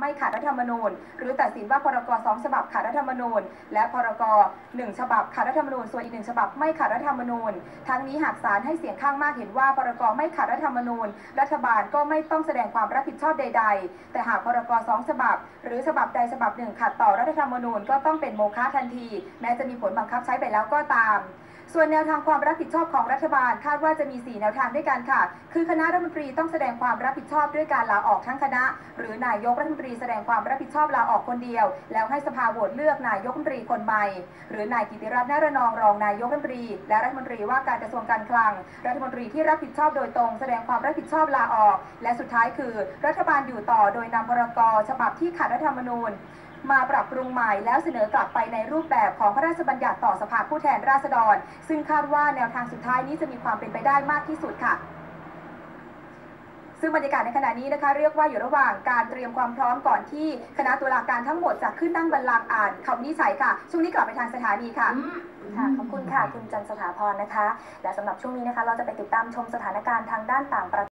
ไม่ขัดรัฐธรรมนูญ หรือตัดสินว่าพรกสองฉบับขัดรัฐธรรมนูญ และพรกหนึ่งฉบับขัดรัฐธรรมนูญ ส่วนอีกหนึ่งฉบับไม่ขัดรัฐธรรมนูญ ทั้งนี้หากศาลให้เสียงข้างมากเห็นว่าพรกไม่ขัดรัฐธรรมนูญ รัฐบาลก็ไม่ต้องแสดงความรับผิดชอบใด ๆ แต่หากพรกสองฉบับ หรือฉบับใดฉบับหนึ่งขัดต่อรัฐธรรมนูญก็ต้องเป็นโมฆะทันที แม้จะมีผลบังคับใช้ไปแล้วก็ตามส่วนแนวทางความรับผิดชอบของรัฐบาลคาดว่าจะมี 4 แนวทางด้วยกันค่ะ คือคณะรัฐมนตรีต้องแสดงความรับผิดชอบด้วยการลาออกทั้งคณะ หรือนายกรัฐมนตรีแสดงความรับผิดชอบลาออกคนเดียว แล้วให้สภาโหวตเลือกนายกรัฐมนตรีคนใหม่ หรือนายกิติรัตน์นารนองรองนายกรัฐมนตรี และรัฐมนตรีว่าการกระทรวงการคลัง รัฐมนตรีที่รับผิดชอบโดยตรง แสดงความรับผิดชอบลาออก และสุดท้ายคือ รัฐบาลอยู่ต่อโดยนำพรกฉบับที่ขัดรัฐธรรมนูญมาปรับปรุงใหม่แล้วเสนอกลับไปในรูปแบบของพระราชบัญญัติต่อสภาผู้แทนราษฎร ซึ่งคาดว่าแนวทางสุดท้ายนี้จะมีความเป็นไปได้มากที่สุดค่ะ ซึ่งบรรยากาศในขณะนี้นะคะ เรียกว่าอยู่ระหว่างการเตรียมความพร้อมก่อนที่คณะตุลาการทั้งหมดจะขึ้นนั่งบัลลังก์อ่านคำวินิจฉัยค่ะ ช่วงนี้กลับไปทางสถานีค่ะค่ะขอบคุณค่ะ คุณจันทร์สถาพรนะคะ และสำหรับช่วงนี้นะคะ เราจะไปติดตามชมสถานการณ์ทางด้านต่างประเทศ